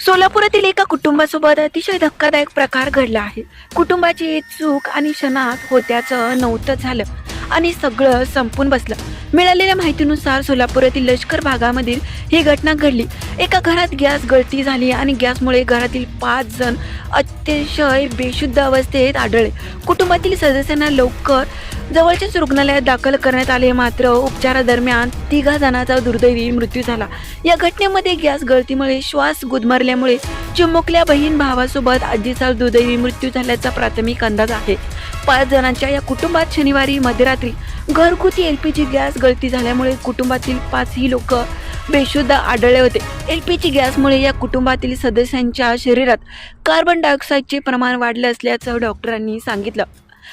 सोलापुरातील एका कुटुंबासोबत अतिशय धक्कादायक प्रकार घडला आहे. कुटुंबाची चूक आणि क्षणात होत्याचं नव्हतं झालं आणि सगळं संपून बसलं. मिळालेल्या माहितीनुसार सोलापुरातील लष्कर भागामधील ही घटना घडली. एका घरात गॅस गळती झाली आणि गॅसमुळे घरातील पाच जण अतिशय बेशुद्ध अवस्थेत आढळले. कुटुंबातील सदस्यांना लवकर जवळच्याच रुग्णालयात दाखल करण्यात आले मात्र उपचारादरम्यान तिघा जणांचा दुर्दैवी मृत्यू झाला. या घटनेमध्ये गॅस गळतीमुळे श्वास गुदमरल्यामुळे चिमुकल्या बहीण भावासोबत आजीचा दुर्दैवी मृत्यू झाल्याचा प्राथमिक अंदाज आहे. पाच जणांच्या या कुटुंबात शनिवारी मध्यरात्री घरगुती एल पी जी गॅस गळती झाल्यामुळे कुटुंबातील पाचही लोक बेशुद्ध आढळले होते. एल पी जी गॅसमुळे या कुटुंबातील सदस्यांच्या शरीरात कार्बन डायऑक्साईडचे प्रमाण वाढले असल्याचं डॉक्टरांनी सांगितलं.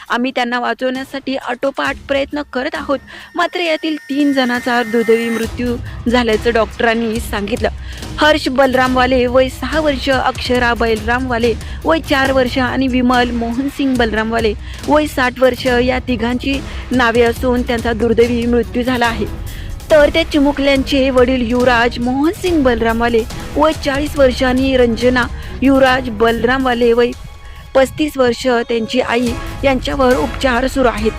आम्ही त्यांना वाचवण्यासाठी आटोपाट प्रयत्न करत आहोत. मात्र यातील तीन जणांचा दुर्दैवी मृत्यू झाल्याचं डॉक्टरांनी सांगितलं. हर्ष बलरामवाले वय सहा वर्ष अक्षरा बलरामवाले वय चार वर्ष आणि विमल मोहनसिंग बलरामवाले वय साठ वर्ष या तिघांची नावे असून त्यांचा दुर्दैवी मृत्यू झाला आहे. तर त्या चिमुकल्यांचे वडील युवराज मोहनसिंग बलरामवाले वय चाळीस वर्ष आणि रंजना युवराज बलरामवाले वय पस्तीस वर्ष त्यांची आई यांच्यावर उपचार सुरू आहेत.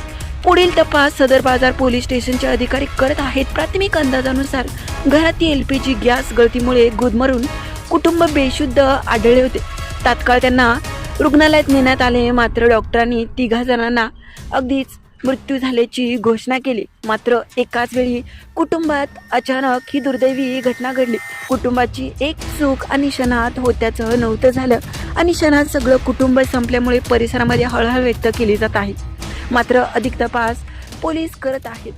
पुढील तपास सदर बाजार पोलीस स्टेशनचे अधिकारी करत आहेत. प्राथमिक अंदाजानुसार घरातील एल पी जी गॅस गळतीमुळे गुदमरून कुटुंब बेशुद्ध आढळले होते. तात्काळ त्यांना रुग्णालयात नेण्यात आले. मात्र डॉक्टरांनी तिघा जणांना अगदीच मृत्यू झाल्याची घोषणा केली. मात्र एकाच वेळी कुटुंबात अचानक ही दुर्दैवी घटना घडली. कुटुंबाची एक चूक आणि क्षणात होत्याचं नव्हतं झालं. आणि क्षणात सगळं कुटुंब संपल्यामुळे परिसरामध्ये हळहळ व्यक्त केली जात आहे. मात्र अधिक तपास पोलीस करत आहेत.